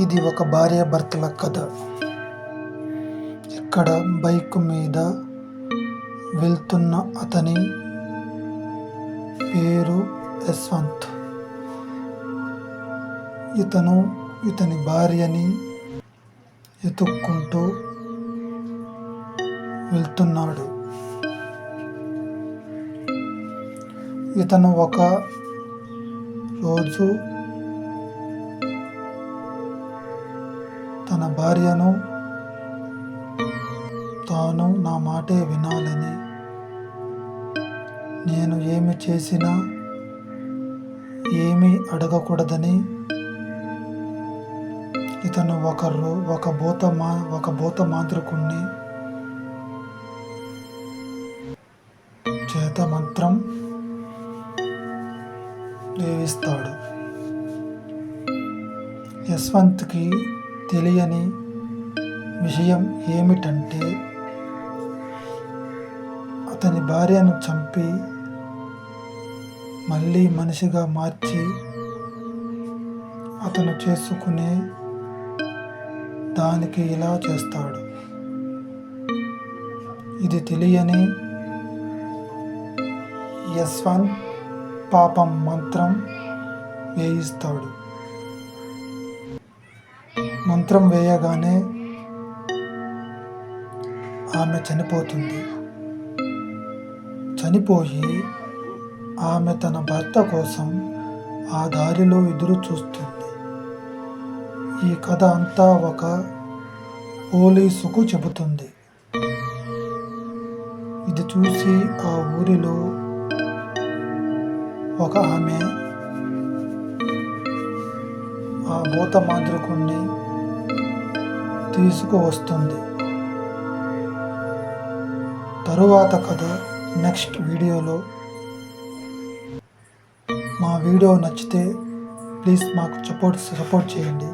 ఇది ఒక భార్యాభర్తల కథ. ఇక్కడ బైక్ మీద వెళ్తున్న అతని పేరు యశ్వంత్. ఇతను ఇతని భార్యని ఎతుక్కుంటూ వెళ్తున్నాడు. ఇతను ఒక రోజు తన భార్యను తాను నా మాటే వినాలని. నేను ఏమి చేసినా ఏమీ అడగకూడదని. ఇతను ఒకరు ఒక భూత మా ఒక భూత మాంత్రికుణ్ణి చేత మంత్రం దేవిస్తాడు. యశ్వంత్కి తెలియని విషయం ఏమిటంటే అతని భార్యను చంపి మళ్ళీ మనిషిగా మార్చి అతను చేసుకునే దానికి ఇలా చేస్తాడు. ఇది తెలియని యశ్వంత్ పాపం మంత్రం వేయిస్తాడు. మంత్రం వేయగానే ఆమె చనిపోతుంది. చనిపోయి ఆమె తన భర్త కోసం ఆ దారిలో ఎదురు చూస్తుంది. ఈ కథ అంతా ఒక పోలీసుకు చెబుతుంది. ఇది చూసి ఆ ఊరిలో ఒక ఆమె ఆ భూత మాంత్రికుణ్ణి తీసుకువస్తుంది. తరువాత కథ నెక్స్ట్ వీడియోలో. మా వీడియో నచ్చితే ప్లీజ్ మాకు సపోర్ట్ సపోర్ట్ చేయండి.